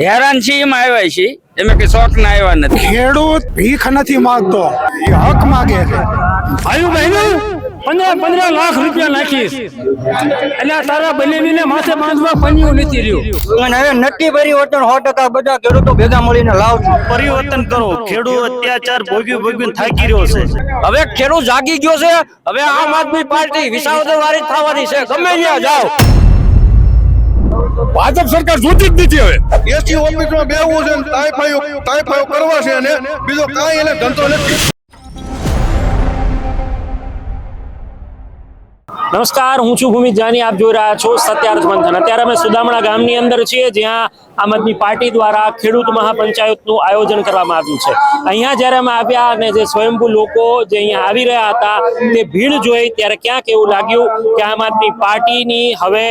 હેરાન છીએ એમાં આવ્યા છીએ. એમ કે શોખ ના આવ્યા નથી. ખેડૂત ભીખ નથી માંગતો. એ હક માગે છે. ભાઈ બહેનો પંદર પંદર લાખ રૂપિયા નાખીશ. એટલે તારા બનેવીને માથે બાંધવા પન્યું નથી રહ્યું. અને હવે નક્કી પરિવર્તન સો ટકા બધા ખેડૂતો ભેગા મળીને લાવ પરિવર્તન કરો. ખેડૂત અત્યાચાર ભોગવી ભોગવીને થાકી રહ્યો છે. હવે ખેડૂત જાગી ગયો છે. હવે આમ આદમી પાર્ટી વિસાવદર વાળી થવાની છે. ગમે ત્યાં જાઓ. ભાજપ સરકાર જોતી જ નથી હવે. એસી ઓફિસમાં બેવું છે તાયફાયો તાયફાયો કરવા છે અને બીજો કાંઈ એને ધંધો નથી. નમસ્કાર હું છું ભૂમિત જાની આપ જોઈ રહ્યા છો સત્યાર્થ મંથન. અત્યારે અમે સુદામણા ગામની અંદર છીએ જ્યાં આમ આદમી પાર્ટી દ્વારા ખેડૂત મહાપંચાયતનું આયોજન કરવામાં આવ્યું છે. અહીંયા જ્યારે અમે આવ્યા અને જે સ્વયંભૂ લોકો જે અહીંયા આવી રહ્યા હતા, તે ભીડ જોઈ ત્યારે ક્યાંક એવું લાગ્યું કે આમ આદમી પાર્ટીની હવે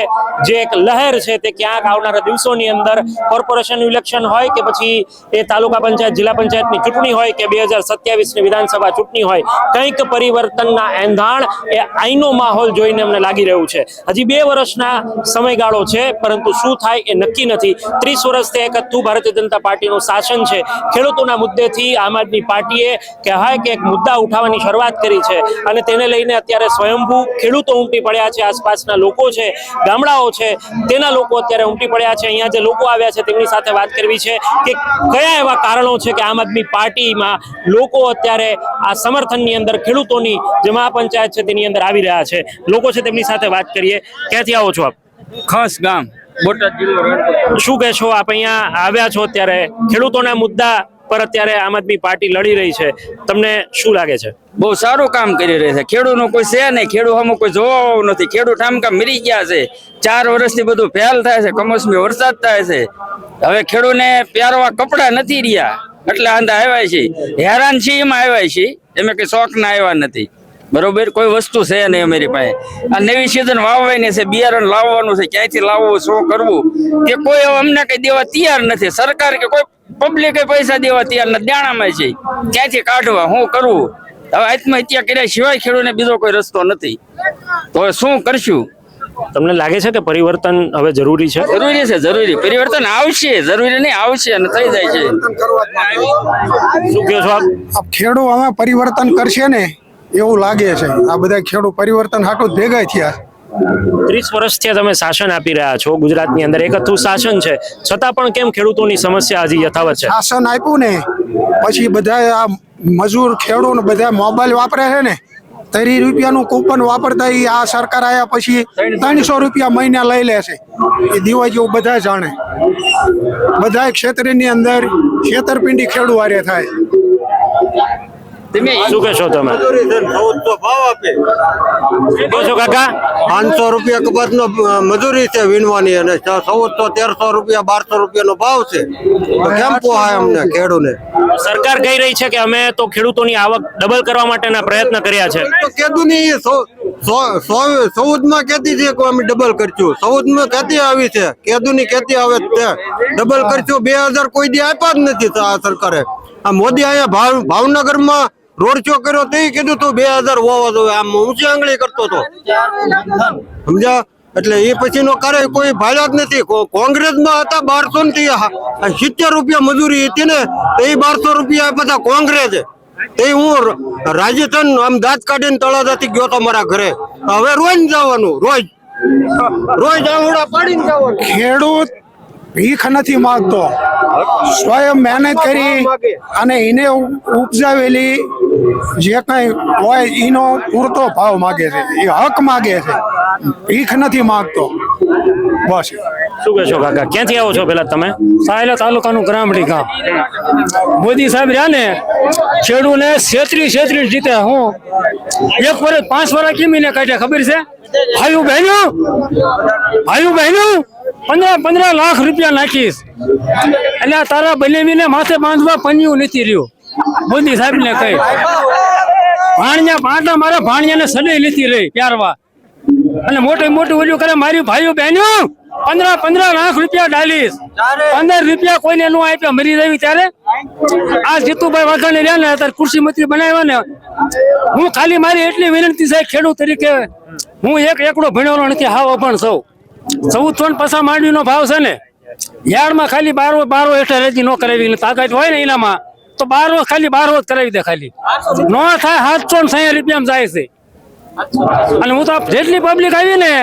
જે એક લહેર છે તે ક્યાંક આવનારા દિવસોની અંદર કોર્પોરેશનનું ઇલેક્શન હોય કે પછી એ તાલુકા પંચાયત, જિલ્લા પંચાયતની ચૂંટણી હોય કે બે હજાર સત્યાવીસની વિધાનસભા ચૂંટણી હોય, કંઈક પરિવર્તનના એંધાણ એ આઈનો માહોલ જોઈને અમને લાગી રહ્યું છે. હજી બે વર્ષના સમયગાળો છે, પરંતુ શું થાય એ નક્કી નથી. ત્રીસ વર્ષથી એક હતું ભારતીય જનતા પાર્ટીનું શાસન છે. ખેડૂતોના મુદ્દેથી આમ આદમી પાર્ટીએ કહેવાય કે એક મુદ્દા ઉઠાવવાની શરૂઆત કરી છે. અને તેને લઈને અત્યારે સ્વયંભૂ ખેડૂતો ઉમટી પડ્યા છે, આસપાસના લોકો છે, ગામડાઓ છે, તેના લોકો અત્યારે ઉમટી પડ્યા છે. અહીંયા જે લોકો આવ્યા છે તેમની સાથે વાત કરવી છે કે કયા એવા કારણો છે કે આમ આદમી પાર્ટીમાં લોકો અત્યારે આ સમર્થનની અંદર ખેડૂતોની જે મહાપંચાયત છે તેની અંદર આવી રહ્યા છે. લોકો છે તેમની સાથે વાત કરીએ. ક્યાંથી આવો છો આપ? ખાસ ગામ. બોટાદ જિલ્લો. શું કહેશો? આપ અહીંયા આવ્યા છો અત્યારે. ખેડૂતોના મુદ્દા પર અત્યારે આમ આદમી પાર્ટી લડી રહી છે. તમને શું લાગે છે? બહુ સારું કામ કરી રહી છે. ખેડૂતનું કોઈ છે નહીં. ખેડૂત આમાં કોઈ જોવા નથી. ખેડૂત આમ કામ મરી ગયા છે. ચાર વર્ષથી બધું ફેલ થાય છે. કમોસમી વરસાદ થાય છે. હવે ખેડૂતને પહેરવા કપડા નથી રહ્યા. એટલે આંધા આવ્યા છે હેરાન છીએ એમાં આવ્યા છે એમ કઈ શોખ ના આવ્યા નથી. બરોબર? કોઈ વસ્તુ છે નહીં અમારી પાસે. આ નવી સિઝન વાવવાની છે બિયારણ લાવવાનું છે ક્યાંયથી લાવવું શું કરવું? કે કોઈ હવે અમને કઈ દેવા તૈયાર નથી. સરકાર કે કોઈ પબ્લિકે પૈસા દેવા તૈયાર નથી. દાણામાં છે. ક્યાંથી કાઢવા? શું કરવું હવે આત્મહત્યા કર્યા સિવાય ખેડૂતને બીજો કોઈ રસ્તો નથી. તો હવે શું કરશું? તમને લાગે છે કે પરિવર્તન હવે જરૂરી છે? જરૂરી છે જરૂરી. પરિવર્તન આવશે જરૂરી નહીં આવશે અને થઈ જાય છે. શું કહો છો આપ ખેડૂત હવે પરિવર્તન કરશે ને એવું લાગે છે. આ બધા ખેડૂત પરિવર્તન હાટું ભેગા થયા. ત્રીસ વર્ષથી તમે શાસન આપી રહ્યા છો ગુજરાતની અંદર. એકતું શાસન છે. છતાં પણ કેમ ખેડૂતોની સમસ્યા હજી યથાવત છે? શાસન આપ્યું ને પછી બધા આ મજૂર ખેડૂત ને બધા મોબાઈલ વાપરે છે ને ત્રીસ રૂપિયાનું કૂપન વાપરતા એ આ સરકાર આવ્યા પછી ત્રણસો રૂપિયા મહિને લઈ લે છે. એ દિવાળી જેવું બધા જાણે. બધા ક્ષેત્રની અંદર છેતરપિંડી ખેડૂ વારે થાય. તમે શું કહેશો તમે? કહો છો કાકા? પાંચસો રૂપિયા કપાસ નો મજૂરી છે વીણવાની અને ચૌદસો તેરસો રૂપિયા બારસો રૂપિયા નો ભાવ છે. કેમ પોહાય અમને ખેડૂને? સરકાર કહી રહી છે કે અમે તો ખેડૂતોની આવક ડબલ કરવા માટેના પ્રયત્ન કર્યા છે. તો કેદું નહીં સૌદમાં કેતી છે કે અમે ડબલ કરશું? સૌદમાં કેતી આવી છે? કેદું ની કેતી આવે છે. ડબલ કરશું? બે હજાર કોઈ દી આપ્યા જ નથી આ સરકારે. આ મોદી અહીંયા ભાવ શો કર્યો તે કીધું તું બે હજાર હોવા જોઈએ આમ ઊંચી આંગળી કરતો હતો સમજા એટલે એ પછી નો કરે કોઈ ભાડ્યા જ નથી. કોંગ્રેસમાં હતા બારસો થી સિત્તેર રૂપિયા મજૂરી હતી ને એ બારસો રૂપિયા બધા કોંગ્રેસ. તે હું રાજસ્થાન આમ દાંત કાઢીને તળાજાથી ગયો તો મારા ઘરે. હવે રોજ જવાનું, રોજ. રોજ આવડા પાડીને જવાનું. ખેડૂત ભીખ નથી માગતો. સ્વયં મહેનત કરી અને એને ઉપજાવેલી જે કઈ હોય એનો પૂરતો ભાવ માગે છે એ હક માગે છે. ભીખ નથી માગતો. બસ. શું કહેશો કાકા? ક્યાંથી આવો છો પેલા તમે? સાયલા તાલુકાનું ગ્રામડી ગામ. મોદી સાહેબ રહ્યા ને ખેડૂને છેત્રી છેત્રી જીતે હું એક વર્ષ પાંચ વર્ષ કેમીને કાઢ્યા ખબર છે? ભાઈ બહેનો ભાઈ બહેનો પંદર પંદર લાખ રૂપિયા નાખીશ. એટલે તારા બનેવીને માથે બાંધવા પન્યું નથી રહ્યું. મોદી સાહેબ ને કહી. ભાણિયા ભાંડા મારા ભાણિયાને સડે લીધી રહી પ્યારવા અને મોટી મોટી ઓલું કરે મારી ભાઈઓ બહેનો પંદર પંદર લાખ રૂપિયા ડાલીશ. પંદર રૂપિયા કોઈને નો આપ્યા મરી રહી ત્યારે. આ જીતુભાઈ વાઘાણી રહ્યા ને અત્યારે કૃષિ મંત્રી બનાવ્યા ને. હું ખાલી મારી એટલી વિનંતી છે ખેડૂત તરીકે હું એક એકડો ભણેલો નથી હાવ અભણ સૌ ચૌદસો ત્રણ પસા માંડવીનો ભાવ છે ને, યાર્ડમાં ખાલી બારો બારો હેઠળ રેતી ન કરાવી તાકાત હોય ને એનામાં, તો બારો ખાલી, બારો જ કરાવી દે ખાલી. ન થાય સાતસો ને સાહીઠ રૂપિયામાં જાય છે. અને હું તો જેટલી પબ્લિક આવી ને,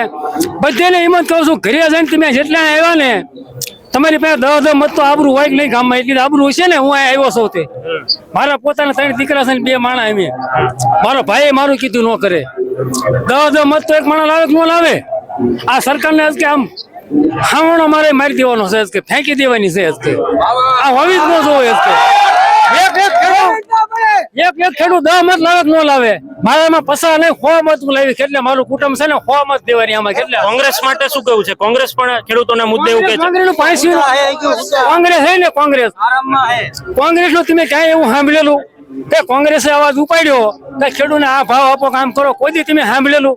બધાને એમ જ કહું છું, ઘરે જઈને તમે જેટલા આવ્યા ને, તમારી પાસે દસ દસ મત તો આબરું હોય કે નહીં ગામમાં, એટલી આબરું છે ને, હું અહીંયા આવ્યો છું તે. મારા પોતાના ત્રણ દીકરા છે ને, બે માણા એમ મારો ભાઈ મારું કીધું ન કરે. દસ દસ મત તો એક માણસ લાવે કે ન લાવે? આ સરકારને આજ કે આમ હાવણો અમારે મારી દેવાનો છે કે ફેંકી દેવાની છે કે આ હોવી જ ન જોવે કે એક એક ખેડૂત. એક એક ખેડૂત દહ મત લાવે ન લાવે? મારામાં પસા નહીં ખો મત હું લાવી એટલે મારું કુટુંબ છે ને ખો મત દેવાની આમાં કેટલે? કોંગ્રેસ માટે શું કેવું છે? કોંગ્રેસ પણ ખેડૂતોના મુદ્દે એવું કે છે. કોંગ્રેસ હે ને કોંગ્રેસ? કોંગ્રેસનું તમે ક્યાંય એવું સાંભળેલું? કે કોંગ્રેસે અવાજ ઉપાડ્યો કે ખેડૂતને આ ભાવ આપો કામ કરો કોઈ દી તમે સાંભળેલું?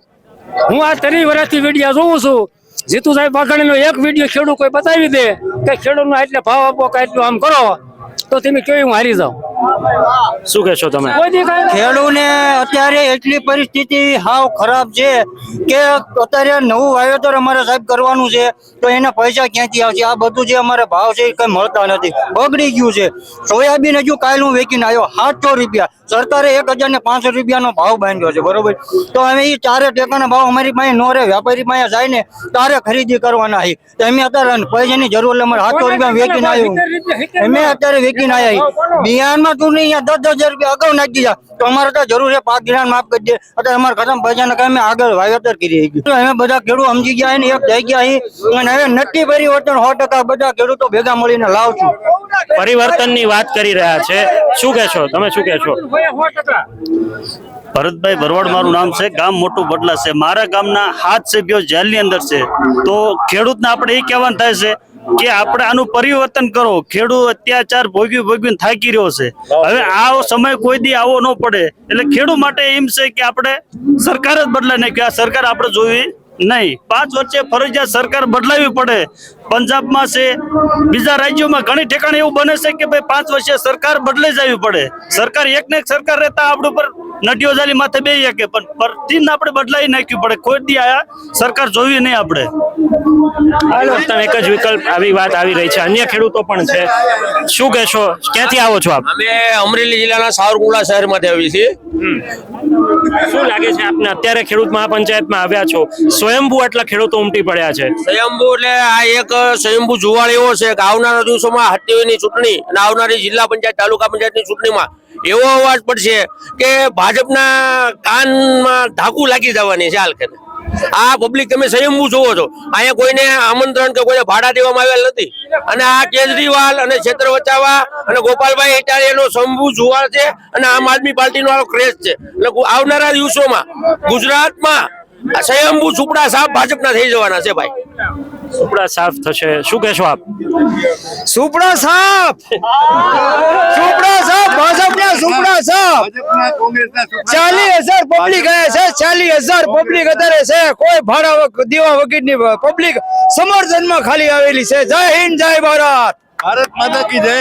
હું આ ત્રણ વર્ષથી વિડીયા જોઉં છું. જીતુ સાહેબ વાઘાણીનો એક વીડિયો ખેડૂત કોઈ બતાવી દે કે ખેડૂતનો એટલે ભાવ આપો કે એટલું આમ કરો તો તમે કેવી હું હારી જાઉં. શું કહેશો તમે? ખેડૂને અત્યારે એટલી પરિસ્થિતિ હાવ ખરાબ છે કે અત્યારે નવું વાવેતર અમારે સાહેબ કરવાનું છે તો એના પૈસા ક્યાંથી આવશે? આ બધું જે અમારે ભાવ છે એ કઈ મળતા નથી. બગડી ગયું છે. સોયાબીન હજુ કાલ હું વેચીને આવ્યો સાતસો રૂપિયા. સરકારે એક હજાર ને પાંચસો રૂપિયાનો ભાવ બાંધ્યો છે બરોબર? તો અમે એ ચારે ટેકાના ભાવ અમારી પાસે નો રે વેપારી પાસે જાય ને તારે ખરીદી કરવાના છે તો અમે અત્યારે પૈસાની જરૂર અમારે સાતસો રૂપિયા વેચીને આવ્યું. અમે અત્યારે વેચીને આવ્યા બિહારમાં તું નહીં અહીંયા દસ દસ હજાર રૂપિયા અગાઉ નાખી દીધા. તો અમારે તો જરૂર છે પાક ધિરાણ માફ કરી દે. અત્યારે અમારે ખતમ પૈસા કામે આગળ વાવેતર કરી તો અમે બધા ખેડૂત સમજી ગયા ને એક થઈ ગયા અહીં અને હવે નક્કી પરિવર્તન સો ટકા બધા ખેડૂતો ભેગા મળીને લાવશું. પરિવર્તનની વાત કરી રહ્યા છે. શું કહેશો? તમે શું કહેશો? ભરતભાઈ ભરવાડ મારું નામ છે, ગામ મોટું બદલા છે. મારા ગામના હાથ સભ્યો જેલની અંદર છે. તો ખેડૂતને આપણે એ કહેવાનું થાય છે કે આપણે આનું પરિવર્તન કરો. ખેડૂત અત્યાચાર ભોગવી ભોગવીને થાકી રહ્યો છે. હવે આ સમય કોઈ દી આવો ન પડે. એટલે ખેડૂત માટે એમ છે કે આપણે સરકાર જ બદલાય નહીં કે આ સરકાર આપણે જોવી નહીં. પાંચ વર્ષે ફરજિયાત સરકાર બદલાવી પડે. પંજાબમાં છે, બીજા રાજ્યોમાં ઘણી ઠેકાણે એવું બને છે કે ભાઈ પાંચ વર્ષે સરકાર બદલાઈ જવી પડે. સરકાર એક ને એક સરકાર રહેતા આપણા ઉપર નટીઓ જાલી માથે બે શકે પણ પ્રતિને આપણે બદલાઈ નાખ્યું પડે. કોઈ દી આયા સરકાર જોવી નહીં આપણે. તમે એક જ વિકલ્પ આવી વાત આવી રહી છે. અન્ય ખેડૂતો પણ છે. શું કહેશો? ક્યાંથી આવો છો આપ? અમે અમરેલી જિલ્લાના સાવરકુંડલા શહેરમાંથી આવી છીએ. શું લાગે છે આપને? અત્યારે ખેડૂત મહાપંચાયતમાં આવ્યા છો. સ્વયંભૂ એટલા ખેડૂતો ઉમટી પડ્યા છે. સ્વયંભુ એટલે આ એક સ્વયંભુ જુવાળ એવો છે કે આવનારા દિવસોમાં હત્યાની ચૂંટણી અને આવનારી જિલ્લા પંચાયત તાલુકા પંચાયતની ચૂંટણીમાં એવો અવાજ પડશે કે ભાજપના કાનમાં ધાકુ લાગી જવાની છે હાલ આ પબ્લિક તમે સંયમું જોવો છો. અહીંયા કોઈને આમંત્રણ કે કોઈને ભાડા દેવામાં આવેલ નથી. અને આ કેજરીવાલ અને ક્ષેત્ર વચાવા અને ગોપાલભાઈ ઇટાલિયાનો સંભુ જુવાર છે અને આમ આદમી પાર્ટીનો આ ક્રેઝ છે. એટલે આવનારા દિવસોમાં ગુજરાતમાં સ્વયંભુ સુપડા સાફ ભાજપના થઈ જવાના છે ભાઈ. સુપડા સાફ થશે. શું કહેશો આપ? સુપડા સાફ! સુપડા સાફ! ભાજપના સુપડા સાફ! ચાલીસ હજાર પબ્લિક છે ચાલીસ હજાર પબ્લિક અત્યારે છે. કોઈ ભાડા દીવા દેવા વગરની પબ્લિક સમર્થનમાં ખાલી આવેલી છે. જય હિન્દ જય ભારત! ભારત માતા કી જય.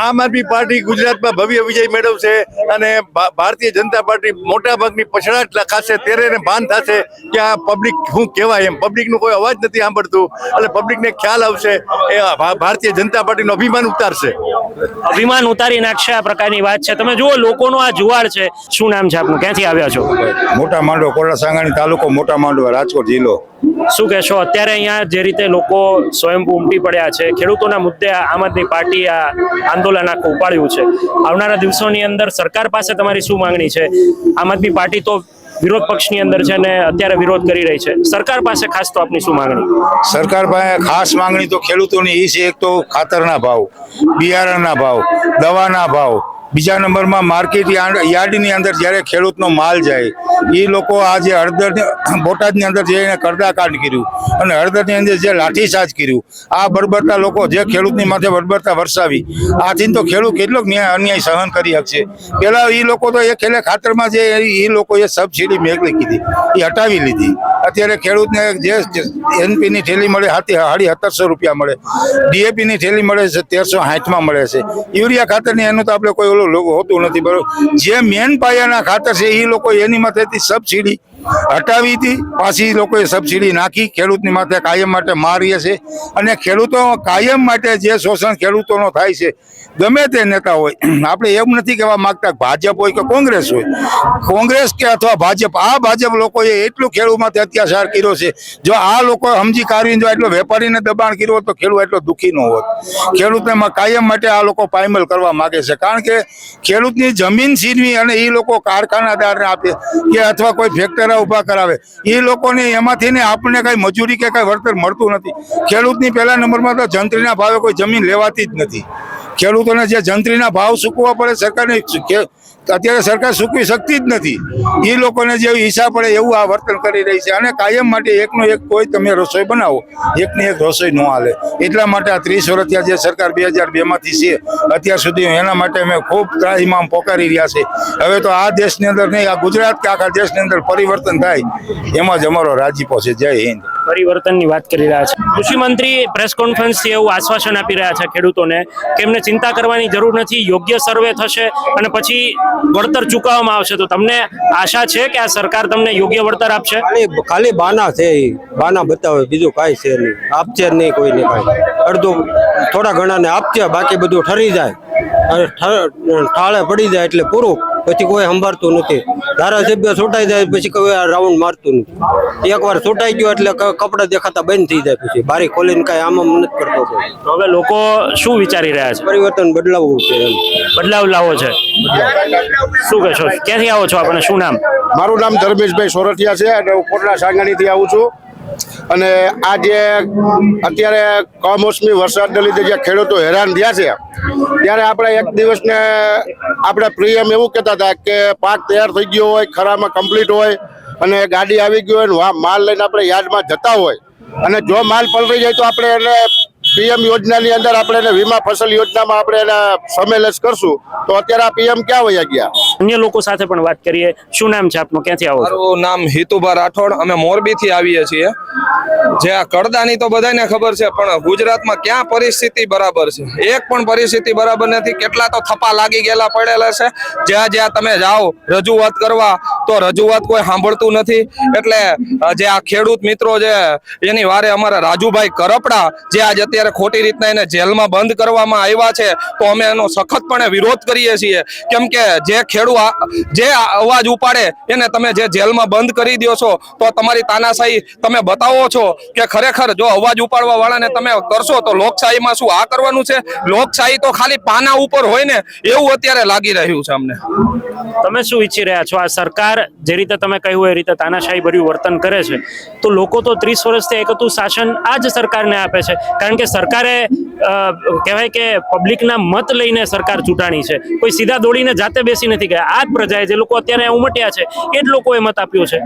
આમ આદમી પાર્ટી ગુજરાતમાં ભવ્ય વિજય મેળવશે અને ભારતીય જનતા પાર્ટી મોટા ભાગની પછડાટ લખાશે ત્યારે એને ભાન થશે કે આ પબ્લિક શું કહેવાય એમ. પબ્લિકનો કોઈ અવાજ નથી સાંભળતું. એટલે પબ્લિકને ખ્યાલ આવશે એ ભારતીય જનતા પાર્ટીનો અભિમાન ઉતારશે. અભિમાન ઉતારી નાખશે આ પ્રકારની વાત છે. તમે જુઓ લોકોનો આ જુવાળ છે. શું નામ છે આપનું? ક્યાંથી આવ્યા છો? મોટા માંડવો કોરડા સાંગાણી તાલુકો મોટા માંડવા રાજકોટ જિલ્લો. શું કહેશો? અત્યારે અહીંયા જે રીતે લોકો સ્વયંભૂ ઉમટી પડ્યા છે, ખેડૂતોના મુદ્દે આમ આદમી પાર્ટી આ આંદોલન આખું ઉપાડ્યું છે. આવનારા દિવસોની અંદર સરકાર પાસે તમારી શું માંગણી છે? આમ આદમી પાર્ટી તો વિરોધ પક્ષની અંદર છે અને અત્યારે વિરોધ કરી રહી છે. સરકાર પાસે ખાસ તો આપની શું માંગણી? સરકાર પાસે ખાસ માંગણી તો ખેડૂતોની એ છે, એક તો ખાતરના ભાવ, બિયારણના ભાવ, દવાના ભાવ બીજા નંબરમાં માર્કેટ યાર્ડ- યાર્ડની અંદર જ્યારે ખેડૂતનો માલ જાય એ લોકો આજે હળદર બોટાદની અંદર જઈને કરદાકાંડ કર્યું અને હળદરની અંદર જે લાઠીચાર્જ કર્યું, આ બરબરતા લોકો જે ખેડૂતની માથે બરબરતા વરસાવી, આથી તો ખેડૂત કેટલોક ન્યાય અન્યાય સહન કરી શકશે. પહેલાં એ લોકો તો એ ખેલે ખાતરમાં જે એ લોકોએ સબસિડી મેળવી કીધી, એ હટાવી લીધી. અત્યારે ખેડૂતને જે એનપીની થેલી મળે સાડી સત્તરસો રૂપિયા મળે, ડીએપીની થેલી મળે છે તેરસો સાઠમાં મળે છે. યુરિયા ખાતરની એનું તો આપણે કોઈ ઓલું હોતું નથી બરોબર જે મેન પાયાના ખાતર છે, એ લોકો એની માથેથી સબસિડી હટાવી હતી, પાછી લોકોએ સબસિડી નાખી, ખેડૂતની માથે કાયમ માટે મારીએ છે. અને ખેડૂતો કાયમ માટે જે શોષણ ખેડૂતોનો થાય છે ગમે તે નેતા હોય. આપણે એમ નથી કહેવા માંગતા ભાજપ હોય કે કોંગ્રેસ હોય. કોંગ્રેસ કે અથવા ભાજપ, આ ભાજપ લોકોએ એટલું ખેડૂતમાંથી અત્યાચાર કર્યો છે. જો આ લોકો સમજી કાઢીને જો એટલો વેપારીને દબાણ કર્યું હોત તો ખેડૂત એટલો દુઃખી ન હોત. ખેડૂતને કાયમ માટે આ લોકો પાયમલ કરવા માગે છે. કારણ કે ખેડૂતની જમીન છીનવી અને એ લોકો કારખાનાદારને આપે કે અથવા કોઈ ફેક્ટરા ઊભા કરાવે. એ લોકોને એમાંથી ને આપણને કાંઈ મજૂરી કે કાંઈ વળતર મળતું નથી. ખેડૂતની પહેલા નંબરમાં તો જંત્રીના ભાવે કોઈ જમીન લેવાતી જ નથી. ખેડૂતોને જે જંત્રીના ભાવ સૂકવવા પડે, સરકારને અત્યારે સરકાર સૂકવી શકતી જ નથી. એ લોકોને જે હિસાબ પડે એવું આ વર્તન કરી રહી છે. અને કાયમ માટે એકનો એક કોઈ તમે રસોઈ બનાવો, એકની એક રસોઈ ન હાલે. એટલા માટે આ ત્રીસ વર્ષ જે સરકાર બે હજાર બેમાંથી છે, અત્યાર સુધી એના માટે અમે ખૂબ ત્રાહીમામ પોકારી રહ્યા છે. હવે તો આ દેશની અંદર નહીં, આ ગુજરાત કે આખા દેશની અંદર પરિવર્તન થાય, એમાં જ અમારો રાજીપો છે. જય હિન્દ. પરિવર્તનની વાત કરી રહ્યા છે. કૃષિ મંત્રી પ્રેસ કોન્ફરન્સથી એવું આશ્વાસન આપી રહ્યા છે ખેડૂતોને કે એમને ચિંતા કરવાની જરૂર નથી યોગ્ય સર્વે થશે અને પછી વળતર ચૂકવવામાં આવશે. તો તમને આશા છે કે આ સરકાર તમને યોગ્ય વળતર આપશે? ખાલી ખાલી બાના છે બાના બતાવે બીજું કાંઈ છે નહીં. આપશે નહીં કોઈને કાંઈ. અડધું થોડા ઘણાને આપશે બાકી બધું ઠરી જાય. અને ઠાળે પડી જાય એટલે પૂરું. પછી કોઈ સંભાળતું નથી. ધારાસભ્ય છૂટાઈ જાય પછી કોઈ આ રાઉન્ડ મારતું નથી. એકવાર છૂટાઈ ગયો એટલે કપડાં દેખાતા બંધ થઈ જાય પછી. બારી ખોલીને કાંઈ આમ આમ નથી કરતો તો હવે લોકો શું વિચારી રહ્યા છે? પરિવર્તન બદલાવવું છે એમ. બદલાવ લાવો છે. શું કહેશો? ક્યાંથી આવો છો આપણે? શું નામ? મારું નામ ધર્મેશભાઈ સોરઠિયા છે અને હું કોટડા સાંગાણીથી આવું છું. અને આ જે અત્યારે કમોસમી વરસાદને લીધે જે ખેડૂતો હેરાન થયા છે, ત્યારે આપણે એક દિવસને આપણે પ્રિયમ એવું કહેતા હતા કે પાક તૈયાર થઈ ગયો હોય, ખરામાં કમ્પ્લીટ હોય અને ગાડી આવી ગઈ હોય માલ લઈને આપણે યાર્ડમાં જતા હોય અને જો માલ પલળી જાય તો આપણે એને પીએમ યોજનાની અંદર આપણે એને વીમા ફસલ યોજનામાં આપણે એને સમેલેશ કરશું તો અત્યારે આ પીએમ ક્યાં વયા ગયા? અન્ય લોકો સાથે પણ વાત કરીએ. શું નામ છે આપનું? ક્યાંથી આવો છો? મારું નામ હિતુભા રાઠોડ. અમે મોરબીથી આવીએ છીએ. જે આ કડદાની તો બધાને ખબર છે પણ ગુજરાતમાં ક્યાં પરિસ્થિતિ બરાબર છે? એક પણ પરિસ્થિતિ બરાબર નથી. કેટલા તો થપ્પા લાગી ગયેલા પડેલા છે. જ્યાં જ્યાં તમે જાઓ રજૂઆત કરવા તો રજૂઆત કોઈ સાંભળતું નથી. એટલે જે આ ખેડૂત મિત્રો છે એની વારે અમારા રાજુભાઈ કરપડા જે આજ અત્યારે ખોટી રીતના એને જેલમાં બંધ કરવામાં આવ્યા છે, તો અમે એનો સખતપણે વિરોધ કરીએ છીએ. કેમ કે જે ખેડૂત જે અવાજ ઉપાડે, એને તમે જે જેલમાં બંધ કરી દો છો, તો તમારી તાનાશાહી તમે બતાવો છો કે ખરેખર જો અવાજ ઉપાડવા વાળાને તમે કરશો તો લોકશાહીમાં શું આ કરવાનું છે? લોકશાહી તો ખાલી પાના ઉપર હોય ને, એવું અત્યારે લાગી રહ્યું છે અમને. તમે શું ઈચ્છી રહ્યા છો? આ સરકાર જે રીતે તમે કહ્યું એ રીતે તાનાશાહી ભર્યું વર્તન કરે છે, તો લોકો તો ત્રીસ વર્ષથી એક હતું, શાસન આ જ સરકારને આપે છે. કારણ કે સરકારે કહેવાય કે પબ્લિકના મત લઈને સરકાર ચૂંટાણી છે. કોઈ સીધા દોડીને જાતે બેસી નથી ગયા. આ જ પ્રજાએ જે લોકો અત્યારે ઉમટ્યા છે, એ જ લોકોએ મત આપ્યો છે.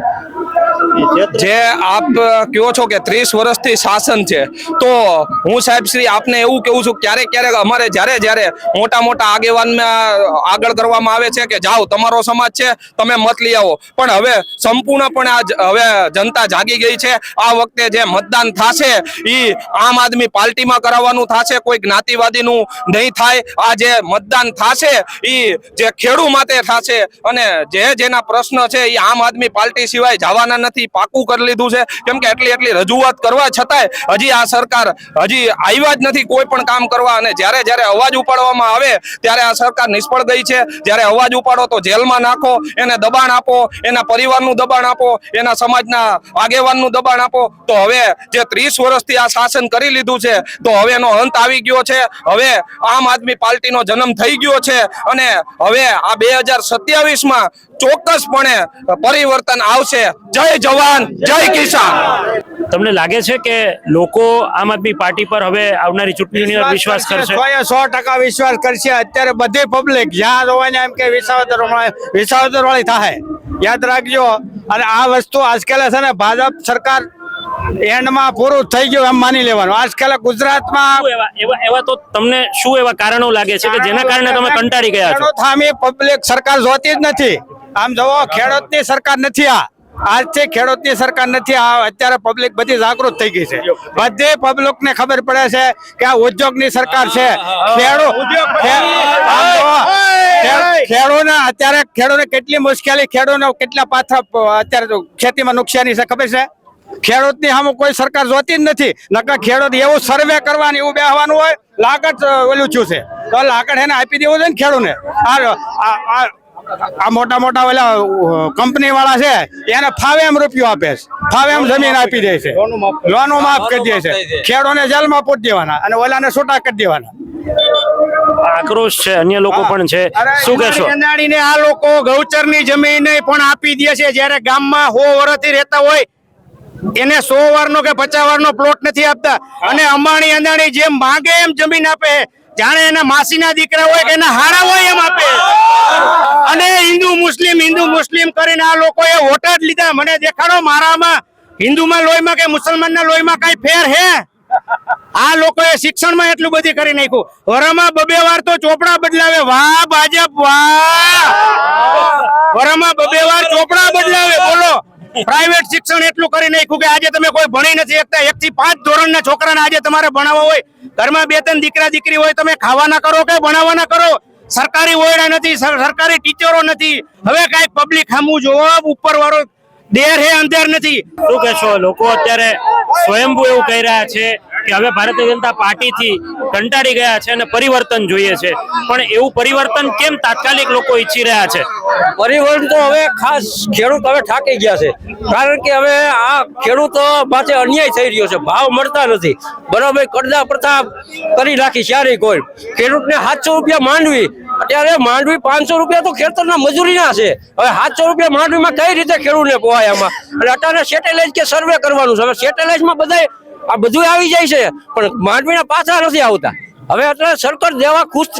જે આપ કહો છો કે ત્રીસ વર્ષથી શાસન છે, તો હું સાહેબ શ્રી આપને એવું કહું છું, ક્યારેક ક્યારેક અમારે જ્યારે જ્યારે મોટા મોટા આગેવાનમાં આગળ કરવામાં આવે છે કે જાઓ, તમારો સમાજ છે, તમે મત લઈ આવો પણ હવે સંપૂર્ણપણે આ હવે જનતા જાગી ગઈ છે. આ વખતે જે મતદાન થશે એ આમ આદમી પાર્ટીમાં કરાવવાનું થશે, કોઈ જ્ઞાતિવાદીનું નહીં થાય. આ જે મતદાન થશે એ જે ખેડૂ માટે થશે અને જે જેના પ્રશ્ન છે એ આમ આદમી પાર્ટી સિવાય જવાના નથી, પાકું કરી લીધું છે. કેમ કે એટલી એટલી રજૂઆત કરવા છતાંય હજી આ સરકાર હજી આવ્યા જ નથી કોઈ પણ કામ કરવા. અને જ્યારે જ્યારે અવાજ ઉપાડવામાં આવે, ત્યારે આ સરકાર નિષ્ફળ ગઈ છે. જ્યારે અવાજ ઉપાડો તો જેલમાં નાખો, એને દબાણ આપો. એના પરિવારનું દબાણ આપો, એના સમાજના આગેવાનનું દબાણ આપો. તો હવે જે ત્રીસ વર્ષથી આ શાસન કરી લીધું છે, તો હવે એનો અંત આવી ગયો છે. હવે આમ આદમી પાર્ટીનો જન્મ થઈ ગયો છે અને હવે આ બે હજાર સત્યાવીસમાં ચોક્કસપણે પરિવર્તન આવશે. જય જવાન, જય કિસાન. તમને લાગે છે કે લોકો આમ આદમી પાર્ટી પર હવે આવનારી ચૂંટણીની વિશ્વાસ કરશે. સો ટકા વિશ્વાસ કરશે. અત્યારે બધી પબ્લિક જ્યાં જોવાને એમ કે વિસાવદર વિસાવદર વાળી થાય યાદ રાખજો. અને આ વસ્તુ આજકાલ છે ને ભાજપ સરકાર એન્ડમાં પૂરું થઈ ગયું એમ માની લેવાનું. આજકાલ ગુજરાતમાં એવા તો તમને શું એવા કારણો લાગે છે કે જેના કારણે તમે કંટાળી ગયા છો? થામી પબ્લિક સરકાર જોતી જ નથી. આમ જોવો ખેડૂતની સરકાર નથી આ. આજથી ખેડૂતની સરકાર નથી આ અત્યારે પબ્લિક બધી જાગૃત થઈ ગઈ છે. બધે પબ્લિક ને ખબર પડે છે કે આ ઉદ્યોગની સરકાર છે. ખેડૂત ખે- આમ અત્યારે ખેડૂતો કેટલી મુશ્કેલી ખેડૂતો કેટલા પાથરા અત્યારે ખેતીમાં નુકસાની છે ખબર છે? ખેડૂતની સામે કોઈ સરકાર જોતી જ નથી. નકર ખેડૂત એવું સર્વે કરવાનું એવું બેહવાનું હોય લાગત ઓલું થયું છે. તો લાગત એને આપી દેવું છે ને ખેડૂતને આ આ- મોટા મોટા ઓલા કંપની વાળા છે એને ફાવે એમ રૂપિયો આપે છે. ફાવે એમ જમીન આપી દે છે. લોનો માફ કરી દે. છે. ખેડૂતોને જેલમાં પૂરી દેવાના અને ઓલાને છૂટા કરી દેવાના. આક્રોશ છે અન્ય લોકો પણ છે. શું કહેશો? અંદાડીને આ લોકો ગૌચરની જમીન પણ આપી દે છે. જ્યારે ગામમાં હો વર્ષથી રહેતા હોય એને સો વારનો કે પચાસ વારનો પ્લોટ નથી આપતા. અને અંબાણી અંદાણી જેમ માંગે એમ જમીન આપે. જાણે એના માસીના દીકરા હોય કે એના હારા હોય એમ આપે. અને હિન્દુ મુસ્લિમ હિન્દુ મુસ્લિમ કરીને આ લોકોએ વોટ જ લીધા. મને દેખાડો, મારામાં હિન્દુમાં લોહીમાં કે મુસલમાનના લોહીમાં કઈ ફેર હે? આ લોકોએ શિક્ષણમાં એટલું બધી કરી નાખ્યું. વરામાં બબે વાર તો ચોપડા બદલાવે. વાહ, ભાજપ, વાહ! વરામાં બબે વાર ચોપડા બદલાવે. પ્રાઇવેટ શિક્ષણ એટલું કરી નાખ્યું કે આજે તમે કોઈ ભણી નથી શકતા. એક થી પાંચ ધોરણના છોકરાને આજે તમારે ભણાવવા હોય. ઘરમાં બે ત્રણ દીકરા દીકરી હોય, તમે ખાવાના કરો કે ભણાવવાના કરો? સરકારી ઓયડા નથી, સર- સરકારી ટીચરો નથી. હવે કાંઈક પબ્લિક સામું જોવા ઉપર વાળો દેર હે, અંધેર નથી. શું કહેશો? લોકો અત્યારે સ્વયંભૂ એવું કહી રહ્યા છે કે હવે ભારતીય જનતા પાર્ટીથી કંટાળી ગયા છે અને પરિવર્તન જોઈએ છે. પણ એવું પરિવર્તન કેમ તાત્કાલિક લોકો ઈચ્છી રહ્યા છે? પરિવર્તન તો હવે ખાસ ખેડૂત હવે થાકી ગયા છે. કારણ કે હવે આ ખેડૂતો પાસે અન્યાય થઈ રહ્યો છે. ભાવ મળતા નથી. બરાબર કરજા પ્રથા કરી નાખી સારી કોઈ. ખેડૂતને સાતસો રૂપિયા માંડવી અત્યારે માંડવી પાંચસો રૂપિયા તો ખેતરના મજૂરીના છે. હવે સાતસો રૂપિયા માંડવીમાં કઈ રીતે ખેડૂતને પોવાય આમાં? અત્યારે સેટેલાઇટ કે સર્વે કરવાનું છે. હવે સેટેલાઇટમાં બધાય આ બધું આવી જાય છે, પણ માંડવીના પાછા નથી આવતા. હવે અત્યારે સરકાર દેવા ખુશ,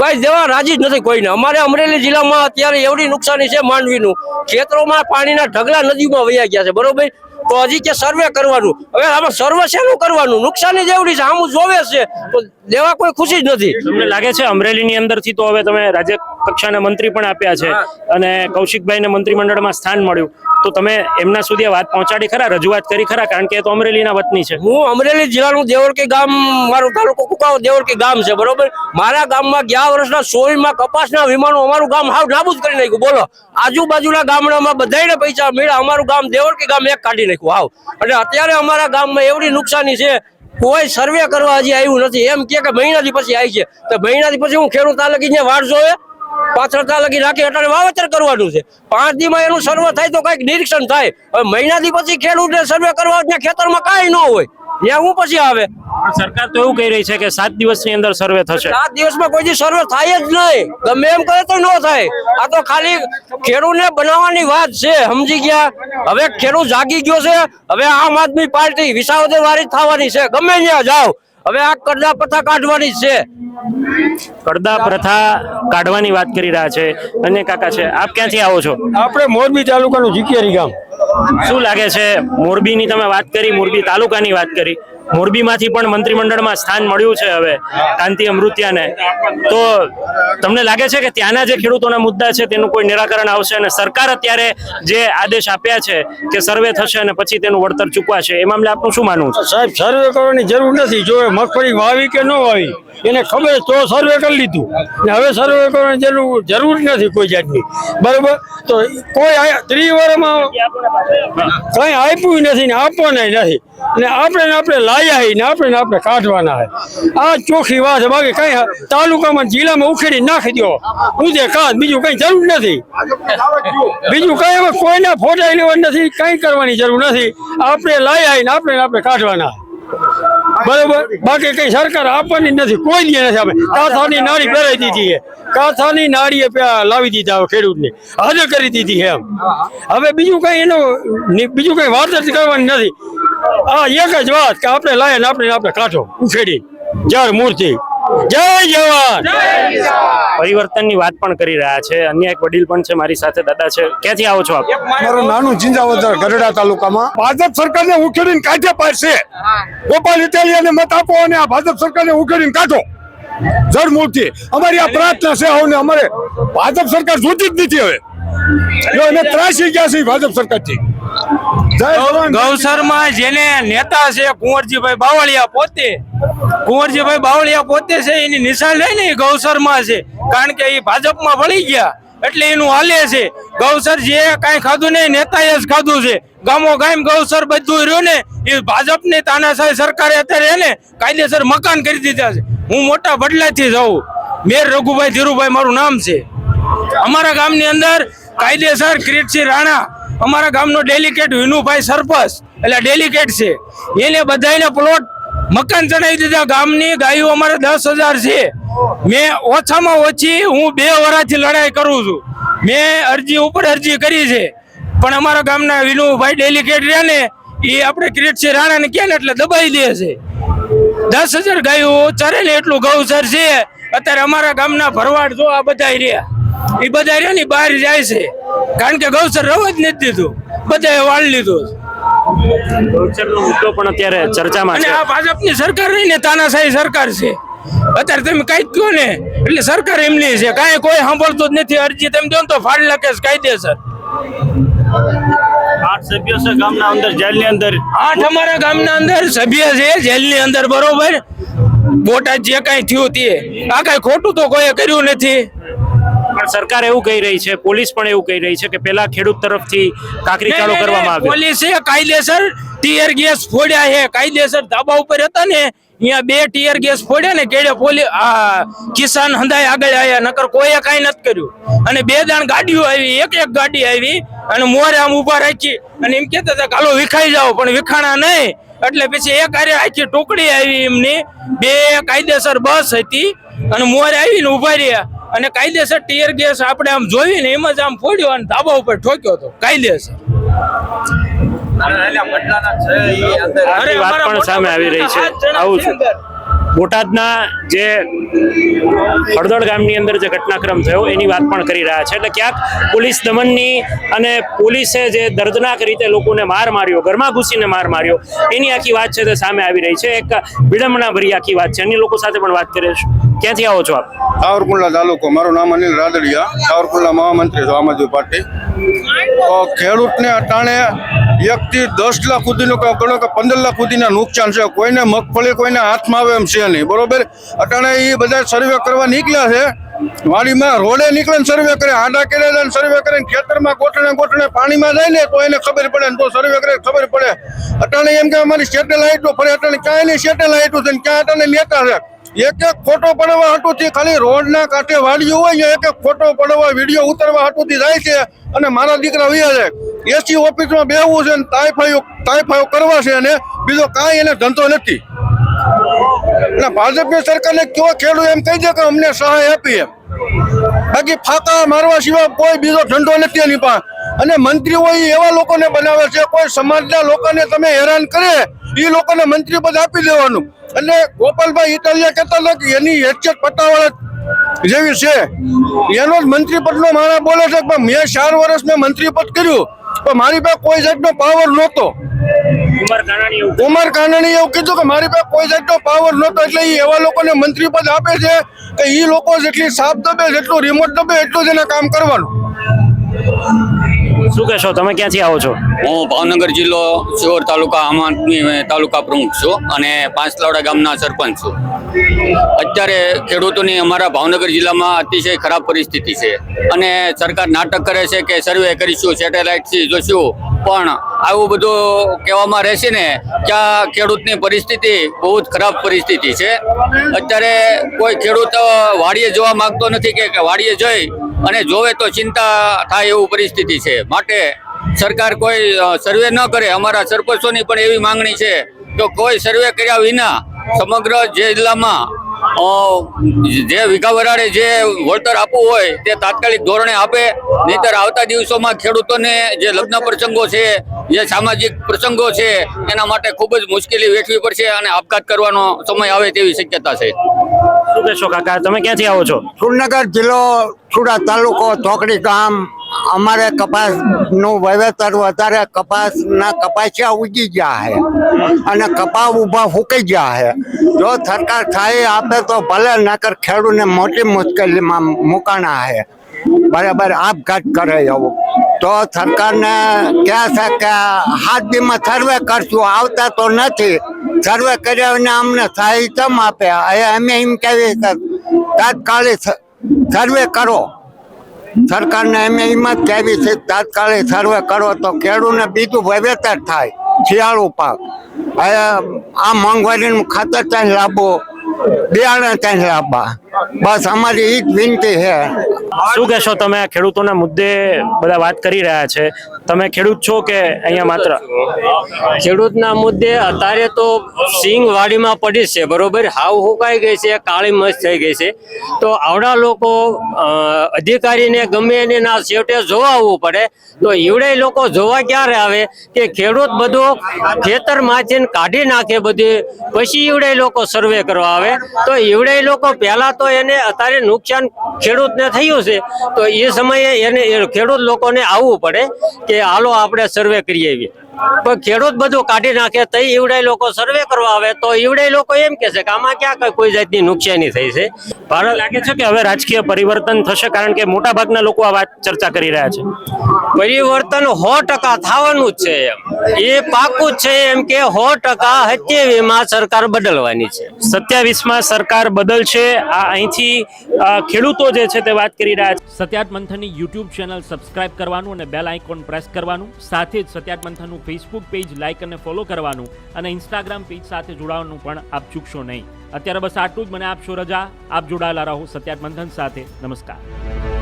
કઈ દેવા રાજી જ નથી કોઈને. અમારે અમરેલી જિલ્લામાં અત્યારે એવડી નુકસાની છે માંડવીનું. ખેતરોમાં પાણીના ઢગલા નદીમાં વયા ગયા છે. બરોબર? તો હજી કે સર્વે કરવાનું. હવે આમાં સર્વે શેનું કરવાનું? નુકસાની જેવડી છે આમ જોવે છે. તો દેવા કોઈ ખુશી જ નથી. તમને લાગે છે અમરેલીની અંદરથી તો હવે તમે રાજ્ય કક્ષાના મંત્રી પણ આપ્યા છે અને કૌશિકભાઈને મંત્રીમંડળમાં સ્થાન મળ્યું. તો તમે એમના સુધી વાત પહોંચાડી ખરા? રજૂઆત કરી ખરા? કારણ કે એ તો અમરેલીના વતની છે. હું અમરેલી જિલ્લાનું દેવળકી ગામ, મારું તાલુકો કુકાવ દેવળકી ગામ છે, બરોબર? મારા ગામમાં ગયા વર્ષના સોળમાં કપાસના વિમાનો અમારું ગામ હાવ નાબૂદ કરી નાખ્યું, બોલો. આજુબાજુના ગામડામાં બધાને પૈસા મળ્યા, અમારું ગામ દેવળકી ગામ એક કાઢી નાખ્યું, હાવ. અને અત્યારે અમારા ગામમાં એવડી નુકસાની છે, કોઈ સર્વે કરવા હજી આવ્યું નથી. એમ કે મહિનાથી પછી આવી છે. તો મહિનાથી પછી હું ખેડૂત તાલુકી વાટ જોવે પાછળ લગી રાખી એટલે વાવેતર કરવાનું છે. પાંચ દીમાં એનું સર્વે થાય તો કંઈક નિરીક્ષણ થાય. હવે મહિનાથી પછી ખેડૂતને સર્વે કરવા ત્યાં ખેતરમાં કાંઈ ન હોય. ત્યાં હું પછી આવે? સરકાર તો એવું કહી રહી છે કે સાત દિવસની અંદર સર્વે થશે. સાત દિવસમાં કોઈ સર્વે થાય જ નહીં. ગમે એમ કરે તો ન થાય. આ તો ખાલી ખેડૂતને બનાવવાની વાત છે સમજી ગયા? હવે ખેડૂત જાગી ગયો છે. હવે આમ આદમી પાર્ટી વિસાવદર વારી થવાની છે. ગમે ત્યાં જાઓ. હવે આ કરદા પ્રથા કાઢવાની જ છે. કરદા પ્રથા કાઢવાની વાત કરી રહ્યા છે. અને કાકા છે આપ ક્યાંથી આવો છો? આપણે મોરબી તાલુકાનું જીકેરી ગામ. શું લાગે છે મોરબીની તમે વાત કરી મોરબી તાલુકાની વાત કરી. મોરબીમાંથી પણ મંત્રીમંડળમાં સ્થાન મળ્યું છે હવે, કાંતિ અમૃત્યાને. તો તમને લાગે છે કે ત્યાંના જે ખેડૂતોના મુદ્દા છે તેનું કોઈ નિરાકરણ આવશે અને સરકાર અત્યારે જે આદેશ આપ્યા છે કે સર્વે થશે અને પછી તેનું વળતર ચૂકવાશે, એ મામલે આપનું શું માનવું છે? સાહેબ, સર્વે કરવાની જરૂર નથી. જો મગફળી વાવી કે ન વાવી, એને ખબર તો સર્વે કરી લીધું. ને હવે સર્વે કરવાની જરૂર જરૂર નથી કોઈ જાતની. બરોબર? તો કોઈ ત્રી વર્ષમાં કઈ આપ્યું નથી ને આપવાના નથી. ને આપણે આપણે આપણે લાયા ને આપણે આપણે કાઢવાના હે. આ ચોખ્ખી વાત બાકી કઈ તાલુકામાં જિલ્લામાં ઉખેડી નાખી દો ઉદે કાઢ બીજું કઈ જરૂર નથી. બીજું કઈ હવે કોઈના ફોટા લેવા નથી, કઈ કરવાની જરૂર નથી. આપણે લાયા ને આપણે આપણે કાઢવાના બરોબર? બાકી કઈ સરકાર આપવાની નથી, કોઈ દે નથી આપણે કાથાની નાળી પહેરાઈ દીધી છે કાથાની નાળીએ લાવી દીધા હવે ખેડૂતને. હાજર કરી દીધી છે એમ. હવે બીજું કઈ એનો બીજું કઈ વાત જ કરવાની નથી. આ એક જ વાત કે આપણે લાયા ને આપણે ને આપણે કાઢો ઉખેડી જર મૂર્તિ. જય જવાન. પરિવર્તનની વાત પણ કરી રહ્યા છે. અન્ય એક વડીલ પણ છે મારી સાથે દાદા છે. ક્યાંથી આવો છો આપ? મારું નાનું જિંજાવદર ગઢડા તાલુકામાં. ભાજપ સરકારને ઉખેડીને કાઢે પાડશે. ગોપાલ ઇટાલિયાને મત આપો અને આ ભાજપ સરકારને ઉખેડીને કાઢો. જળમૂળથી અમારી આ પ્રાર્થના છે હવે અમારે ભાજપ સરકાર જોતી જ નથી હવે. જો અમે ત્રાસી ગયા છે ભાજપ સરકારથી. ગૌસરમાં જેને નેતા છે કુંવરજીભાઈ બાવળિયા પોતે કુંવરજીભાઈ બાવળિયા પોતે છે એની નિશાન લઈને એ ગૌસરમાં છે. કારણ કે એ ભાજપમાં વળી ગયા એટલે એનું હાલે છે. ગૌસર જે કાંઈ ખાધું નહીં નેતાએ જ ખાધું છે. ગામો ગામ ગૌસર બધું રહ્યું ને એ ભાજપની તાનાશાહી સરકારે અત્યારે એને કાયદેસર મકાન કરી દીધા છે. હું મોટા બદલાથી જાઉં મેર રઘુભાઈ ધીરુભાઈ મારું નામ છે. અમારા ગામની અંદર કાયદેસર કિરીટસિંહ રાણા, અમારા ગામનો ડેલિકેટ વિનુભાઈ સરપંચ એટલે ડેલિકેટ છે. એને બધાને પ્લોટ મકાન ચડાવી દીધા. ગામની ગાયો અમારે દસ હજાર છે. મેં ઓછામાં ઓછી હું બે વર્ષથી લડાઈ કરું છું. મેં અરજી ઉપર અરજી કરી છે. પણ અમારા ગામના વિનુભાઈ ડેલિકેટ રહ્યા ને, એ આપણે કિરીટસિંહ રાણાને કહે ને એટલે દબાઈ દે છે. દસ હજાર ગાયો ચરે ને એટલું ગૌચર છે. અત્યારે અમારા ગામના ભરવાડ જો આ બધા રહ્યા. એ બધા રહ્યા ને બહાર જાય છે. કારણ કે ગૌચર રવા જ નથી દીધું. બધાએ વાળ લીધું ગૌચરનો મુદ્દો પણ અત્યારે ચર્ચામાં અને આ ભાજપની સરકાર નહીં ને તાનાશાહી સરકાર છે. અત્યારે તમે કઈ કહો ને એટલે સરકાર એમની છે. કાંઈ કોઈ સાંભળતું જ નથી. અરજી તમે દો તો ફાડ લખે છે કાયદેસર આઠ સભ્યો છે ગામના અંદર જેલની અંદર. આઠ અમારા ગામના અંદર સભ્ય છે જેલની અંદર બરોબર. બોટાદ જે કાંઈ થયું તે. આ કાંઈ ખોટું તો કોઈએ કર્યું નથી. પણ સરકાર એવું કહી રહી છે પોલીસ પણ એવું કહી રહી છે કે પેલા ખેડૂત તરફથી કાકરી ચાલુ કરવામાં આવે પોલીસે કાયદેસર ટીયર ગેસ ફોડ્યા છે. કાયદેસર ધાબા ઉપર હતા ને અહીંયા બે ટીયર ગેસ ફોડ્યા ને કેડે પોલીસ આ કિસાન હંધાય આગળ આવ્યા નકર કોઈએ કાંઈ નથી કર્યું. અને બે દાણ ગાડીઓ આવી એક એક ગાડી આવી અને મોરે આમ ઊભા રાખી અને એમ કહેતા હતા કાલો વિખાઈ જાઓ પણ વિખાણા નહીં. એટલે પછી એક આરે આખી ટુકડી આવી એમની બે કાયદેસર બસ હતી અને મોરે આવીને ઊભા રહ્યા. અને કાયદેસર ટીયર ગેસ આપણે આમ જોઈને એમ જ આમ ફોડ્યો અને ધાબા ઉપર ઠોક્યો હતો કાયદેસર. વાત પણ સામે આવી રહી છે. આવું છે બોટાદના જે હળદળ ગામની અંદર જે ઘટનાક્રમ થયો એની વાત પણ કરી રહ્યા છે. એટલે ક્યાંક પોલીસ દમનની અને પોલીસે જે દર્દનાક રીતે લોકોને માર માર્યો ઘરમાં ઘૂસીને માર માર્યો એની આખી વાત છે તે સામે આવી રહી છે. એક વિડંબના ભરી આખી વાત છે. અન્ય લોકો સાથે પણ વાત કરીશું ક્યાંથી આવો છો આપ? સાવરકુંડલા તાલુકો. મારું નામ અનિલ રાદડિયા. સાવરકુંડલા મહામંત્રી છું આમ આદમી પાર્ટી ખેડૂતને અટાણે એકથી દસ લાખ સુધીનું કે ગણો કે પંદર લાખ સુધીના નુકસાન છે. કોઈને મગફળી, કોઈને હાથમાં આવે એમ છે નહીં. બરોબર? અટાણે એ બધા સર્વે કરવા નીકળ્યા છે. વાડીમાં રોડે નીકળે સર્વે કરે આડા કરે સર્વે કરે ને ખેતરમાં ગોઠણે ગોઠણે પાણીમાં જાય ને તો એને ખબર પડે તો સર્વે કરે ખબર પડે. અટાણે એમ કે અમારી સેટેલાઇટો ફરે, અટાણે ક્યાંય સેટેલાઇટો છે ને ક્યાં અટાણે નેતા છે? એક એક ફોટો પડવા હાટુથી ખાલી રોડના કાંઠે વાડીઓ હોય એક એક ફોટો પડવા વીડિયો ઉતારવા હાટુથી જાય છે અને મારા દીકરા વૈયા છે એસી ઓફિસમાં બેહવું છે ને તાઇફાઈઓ તાઇફાઈઓ કરવા છે અને બીજો કાંઈ એને ધંધો નથી. એટલે ભાજપની સરકારને કયો ખેડૂત એમ કહી દે કે અમને સહાય આપી એમ. બાકી ફાકા મારવા સિવાય કોઈ બીજો ધંધો નથી એની પાસે. અને મંત્રીઓ એવા લોકોને બનાવે છે કોઈ સમાજના લોકોને તમે હેરાન કરે એ લોકોને મંત્રી પદ આપી દેવાનું. એટલે ગોપાલભાઈ ઇટાલિયા કહેતા હતા કે એની હેસિયત પટાવાળા જેવી છે. એનો જ મંત્રી પદનો માણસ બોલે છે પણ મેં ચાર વર્ષ મેં મંત્રી પદ કર્યું પણ મારી પાસે કોઈ જાતનો પાવર નહોતો. કુમાર કાનાણી એવું કુમાર કાનાણી એવું કીધું કે મારી પાસે કોઈ જાતનો પાવર નહોતો એટલે એ એવા લોકોને મંત્રી પદ આપે છે કે એ લોકો જેટલી સાફ દબે જેટલું રિમોટ દબે એટલું જ એને કામ કરવાનું. શું કહેશો? તમે ક્યાંથી આવો છો? હું ભાવનગર જિલ્લો સિહોર તાલુકા આમ તાલુકા પ્રમુખ છું અને પાંચલાવડા ગામના સરપંચ છું. અત્યારે ખેડૂતોની અમારા ભાવનગર જિલ્લામાં અતિશય ખરાબ પરિસ્થિતિ છે. અને સરકાર નાટક કરે છે કે સર્વે કરીશું સેટેલાઇટથી જોશું. પણ આવું બધું કહેવામાં રહેશે ને કે ખેડૂતની પરિસ્થિતિ બહુ જ ખરાબ પરિસ્થિતિ છે. અત્યારે કોઈ ખેડૂત વાડીએ જોવા માંગતો નથી કે વાડીએ જઈ અને જોવે તો ચિંતા થાય એવું પરિસ્થિતિ છે. માટે સરકાર કોઈ સર્વે ન કરે. અમારા સરપંચોની પણ એવી માંગણી છે તો કોઈ સર્વે કર્યા વિના સમગ્ર જે જિલ્લામાં જે વિઘા વરાળે જે વળતર આપવું હોય તે તાત્કાલિક ધોરણે આપે. નહીતર આવતા દિવસોમાં ખેડૂતોને જે લગ્ન પ્રસંગો છે જે સામાજિક પ્રસંગો છે એના માટે ખૂબ જ મુશ્કેલી વેઠવી પડશે અને આપઘાત કરવાનો સમય આવે તેવી શક્યતા છે. શું કહેશો કાકા? તમે ક્યાંથી આવો છો? સુરનગર જિલ્લો સુરત તાલુકો ચોકડી ગામ. અમારે કપાસનું વાવેતર વધારે કપાસના કપાસિયા ઉગી ગયા છે. અને કપા ઊભા ફૂકી ગયા છે. જો સરકાર થાય, આપે તો ભલે નકર ખેડૂતને મોટી મુશ્કેલીમાં મુકાણા છે. બરાબર આપઘાત કરે એવું. તો સરકારને કહે છે કે હાથ દીમાં સર્વે કરશું, આવતા તો નથી. સર્વે કર્યાને અમને સહાય કેમ આપે? અમે એમ કહેવી તાત્કાલિક સર્વે કરો. સરકારને એમ જ કહેવી છે? તાત્કાલિક સર્વે કરો તો ખેડૂતને બીજું વવેતર થાય. શિયાળુ પાક. આ મોંઘવારીનું ખાતર ત્યાં લાવવું બિયારણ ત્યાં લાવવા બસ અમારી એ જ વિનંતી છે. શું કહેશો તમે? ખેડૂતોના મુદ્દે બધા વાત કરી રહ્યા છે. તમે ખેડૂત છો કે અહીંયા માત્ર? ખેડૂતના મુદ્દે અત્યારે તો સિંગ વાડીમાં પડી છે, બરોબર? હાવ હુકાઈ ગઈ છે, કાળી મસ્ત થઈ ગઈ છે. તો આવડા લોકો અધિકારીને ગમે એને ના છેવટે જોવા આવવું પડે. તો એવડે લોકો જોવા ક્યારે આવે કે ખેડૂત બધું ખેતરમાંથી ને કાઢી નાખે બધું, પછી એવડે લોકો સર્વે કરવા આવે? તો એવડે લોકો પહેલા તો એને અત્યારે નુકસાન ખેડૂતને થયું છે. તો એ સમયે એને ખેડૂત લોકોને આવવું પડે કે હાલો આપણે સર્વે કરી આવીએ. પણ ખેડૂત બધું કાઢી નાખે તો ઈવડાય લોકો સર્વે કરવા આવે તો ઈવડાય લોકો એમ કે છે કે આમાં ક્યાં કઈ કોઈ જાતની નુકસાની થઈ છે. ભારત લાગે છે કે હવે રાજકીય પરિવર્તન થશે કારણ કે મોટા ભાગના લોકો આ વાત ચર્ચા કરી રહ્યા છે. પરિવર્તન સો ટકા થવાનું જ છે એમ. એ પાકું જ છે એમ કે સો ટકા હત્યાવીમાં સરકાર બદલવાની છે. સત્યાવીસમાં સરકાર બદલશે આ અહીંથી ખેડૂતો જે છે તે વાત કરી રહ્યા છે. સત્યાત મંથનની યુટ્યુબ ચેનલ સબસ્ક્રાઇબ કરવાનું અને બેલ આઇકોન પ્રેસ કરવાનું. સાથે જ સત્યાત મંથનનું ફેસબુક પેજ લાઇક અને ફોલો કરવાનું અને ઇન્સ્ટાગ્રામ પેજ સાથે જોડાવાનું પણ આપ ચૂકશો નહીં. અત્યારે બસ આટલું જ મને આપશો રજા. આપ જોડાયેલા રહો સત્યાત મંથન સાથે. નમસ્કાર.